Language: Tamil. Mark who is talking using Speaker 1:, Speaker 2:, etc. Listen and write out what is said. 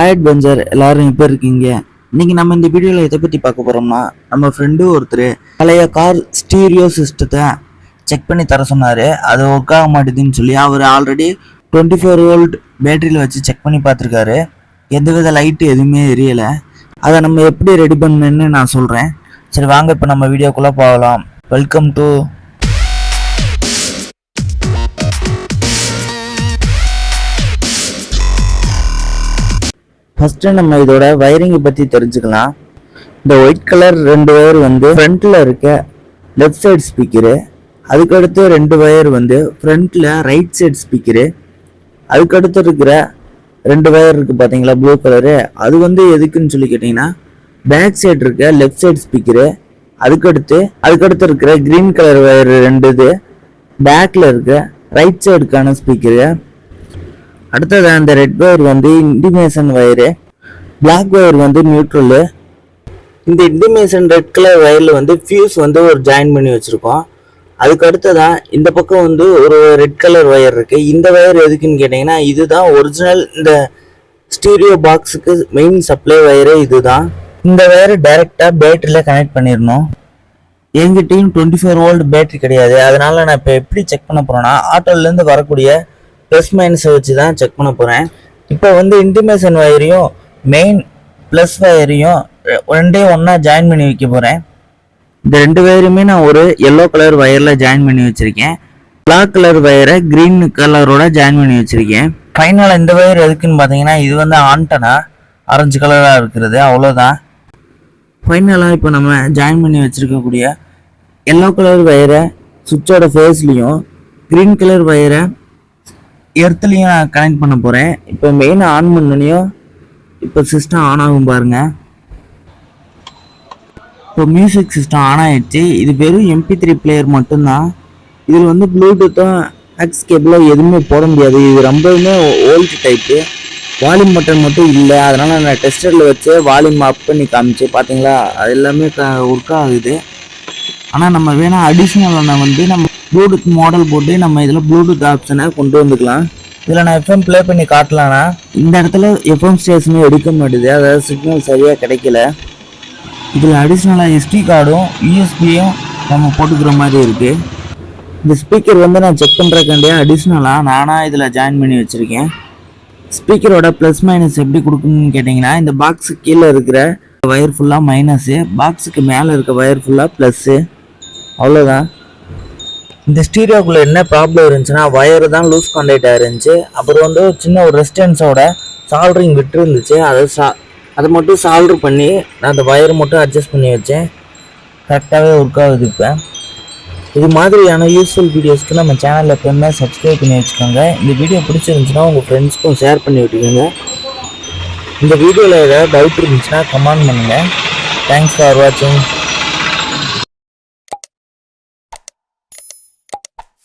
Speaker 1: ஹாய் அட்வென்ச்சர் எல்லாரும் இப்போ இருக்கீங்க? இன்னைக்கு நம்ம இந்த வீடியோவில் எதை பற்றி பார்க்க போகிறோம்னா நம்ம ஃப்ரெண்டு ஒருத்தர் பழைய கார் ஸ்டீரியோ சிஸ்டத்தை செக் பண்ணி தர சொன்னார். அது ஒர்க் ஆக மாட்டேதுன்னு சொல்லி அவர் ஆல்ரெடி டுவெண்ட்டி ஃபோர் வோல்ட் பேட்டரியில் வச்சு செக் பண்ணி பார்த்துருக்காரு. எந்தவித லைட்டு எதுவுமே எரியலை. அதை நம்ம எப்படி ரெடி பண்ணுன்னு நான் சொல்கிறேன் சரி வாங்க இப்போ நம்ம வீடியோக்குள்ளே போகலாம். வெல்கம் டு ஃபஸ்ட்டு நம்ம இதோட வயரிங்கை பற்றி தெரிஞ்சுக்கலாம். இந்த ஒயிட் கலர் ரெண்டு ஒயர் வந்து ஃப்ரண்ட்டில் இருக்க லெஃப்ட் சைடு ஸ்பீக்கரு அதுக்கடுத்து ரெண்டு ஒயர் வந்து ஃப்ரண்ட்டில் ரைட் சைடு ஸ்பீக்கரு அதுக்கடுத்து இருக்கிற ரெண்டு ஒயர் இருக்குது பார்த்தீங்களா ப்ளூ கலரு அது வந்து எதுக்குன்னு சொல்லி கேட்டிங்கன்னா பேக் சைடு இருக்க லெஃப்ட் சைடு ஸ்பீக்கரு அதுக்கடுத்து அதுக்கடுத்து இருக்கிற க்ரீன் கலர் ஒயர் ரெண்டு இது பேக்கில் இருக்க ரைட் சைடுக்கான ஸ்பீக்கரு அடுத்தது அந்த ரெட் வயர் வந்து இண்டிமேஷன் ஒயரு பிளாக் ஒயர் வந்து நியூட்ரலு இந்த இண்டிமேஷன் ரெட் கலர் ஒயரில் வந்து ஃபியூஸ் வந்து ஒரு ஜாயின் பண்ணி வச்சுருக்கோம். அதுக்கு அடுத்ததான் இந்த பக்கம் வந்து ஒரு ரெட் கலர் ஒயர் இருக்குது இந்த ஒயர் எதுக்குன்னு கேட்டிங்கன்னா இதுதான் ஒரிஜினல் இந்த ஸ்டீரியோ பாக்ஸுக்கு மெயின் சப்ளை ஒயரே இதுதான். இந்த ஒயரை டைரெக்டாக பேட்டரியில் கனெக்ட் பண்ணிடணும். எங்கிட்டையும் டுவெண்ட்டி ஃபோர் வோல்ட் பேட்டரி கிடையாது. அதனால் நான் இப்போ எப்படி செக் பண்ண போகிறேன்னா ஆட்டோலேருந்து வரக்கூடிய ப்ளஸ் மைனஸை வச்சு தான் செக் பண்ண போகிறேன் இப்போ வந்து இன்டிமேஷன் ஒயரையும் மெயின் ப்ளஸ் வயரையும் ரெண்டையும் ஒன்றா ஜாயின் பண்ணி வைக்க போகிறேன் இந்த ரெண்டு வயருமே நான் ஒரு எல்லோ கலர் வயரில் ஜாயின் பண்ணி வச்சுருக்கேன். பிளாக் கலர் வயரை க்ரீன் கலரோட ஜாயின் பண்ணி வச்சுருக்கேன். ஃபைனலாக இந்த வயர் எதுக்குன்னு பார்த்தீங்கன்னா இது வந்து ஆண்டனா ஆரஞ்சு கலராக இருக்கிறது அவ்வளோதான் ஃபைனலாக இப்போ நம்ம ஜாயின் பண்ணி வச்சுருக்கக்கூடிய எல்லோ கலர் வயரை சுவிட்சோட ஃபேஸ்லேயும் க்ரீன் கலர் வயரை எர்த்துலேயும் நான் கனெக்ட் பண்ண போகிறேன் இப்போ மெயின் ஆன் பண்ணனையும் இப்போ சிஸ்டம் ஆன் ஆகும் பாருங்க. இப்போ மியூசிக் சிஸ்டம் ஆன் ஆகிடுச்சு இது வெறும் எம்பி த்ரீ பிளேயர் மட்டும்தான். இதில் வந்து ப்ளூடூத்தும் ஹக்ஸ் கேபிளோ எதுவுமே போட முடியாது. இது ரொம்பவுமே ஓல்டு டைப்பு வால்யூம் பட்டன் மட்டும் இல்லை. அதனால் நான் டெஸ்டரில் வச்சு வால்யூம் அப் பண்ணி காமிச்சு பார்த்தீங்களா அது எல்லாமே ஒர்க் ஆகுது. ஆனால் நம்ம வேணால் அடிஷ்னலான வந்து நம்ம ப்ளூடூத் மாடல் போட்டு நம்ம இதில் ப்ளூடூத் ஆப்ஷனை கொண்டு வந்துக்கலாம். இதில் நான் எஃப்எம் ப்ளே பண்ணி காட்டலாம்னா இந்த இடத்துல எஃப்எம் ஸ்டேஷனும் எடுக்க மாட்டேது. அதாவது சிக்னல் சரியாக கிடைக்கல. இதில் அடிஷ்னலாக எஸ்டி கார்டும் யூஎஸ்பியும் நம்ம போட்டுக்கிற மாதிரி இருக்குது இந்த ஸ்பீக்கர் வந்து நான் செக் பண்ணுறக்காண்டியே அடிஷ்னலாக நானாக இதில் ஜாயின் பண்ணி வச்சுருக்கேன். ஸ்பீக்கரோட ப்ளஸ் மைனஸ் எப்படி கொடுக்கணும்னு கேட்டிங்கன்னா இந்த பாக்ஸு கீழே இருக்கிற ஒயர் ஃபுல்லாக மைனஸு பாக்ஸுக்கு மேலே இருக்க ஒயர் ஃபுல்லாக ப்ளஸ்ஸு அவ்வளோதான் இந்த ஸ்டீரியோக்குள்ளே என்ன ப்ராப்ளம் இருந்துச்சுன்னா வயரு தான் லூஸ் கான்டாக்டாக இருந்துச்சு. அப்புறம் வந்து சின்ன ஒரு ரெஸ்டன்ஸோட சால்ட்ரிங் விட்டு இருந்துச்சு அதை சா அதை மட்டும் சால்ட்ரு பண்ணி நான் அந்த வயர் மட்டும் அட்ஜஸ்ட் பண்ணி வச்சேன். கரெக்டாகவே ஒர்க் ஆகுது இப்போ. இது மாதிரியான யூஸ்ஃபுல் வீடியோஸ்க்கு நம்ம சேனலில் எப்போயுமே சப்ஸ்கிரைப் பண்ணி வச்சுக்கோங்க. இந்த வீடியோ பிடிச்சிருந்துச்சுன்னா உங்கள் ஃப்ரெண்ட்ஸ்க்கும் ஷேர் பண்ணி விட்டுக்கோங்க. இந்த வீடியோவில் ஏதாவது டவுட் இருந்துச்சுன்னா கமெண்ட் பண்ணுங்கள் தேங்க்ஸ் ஃபார் வாட்சிங்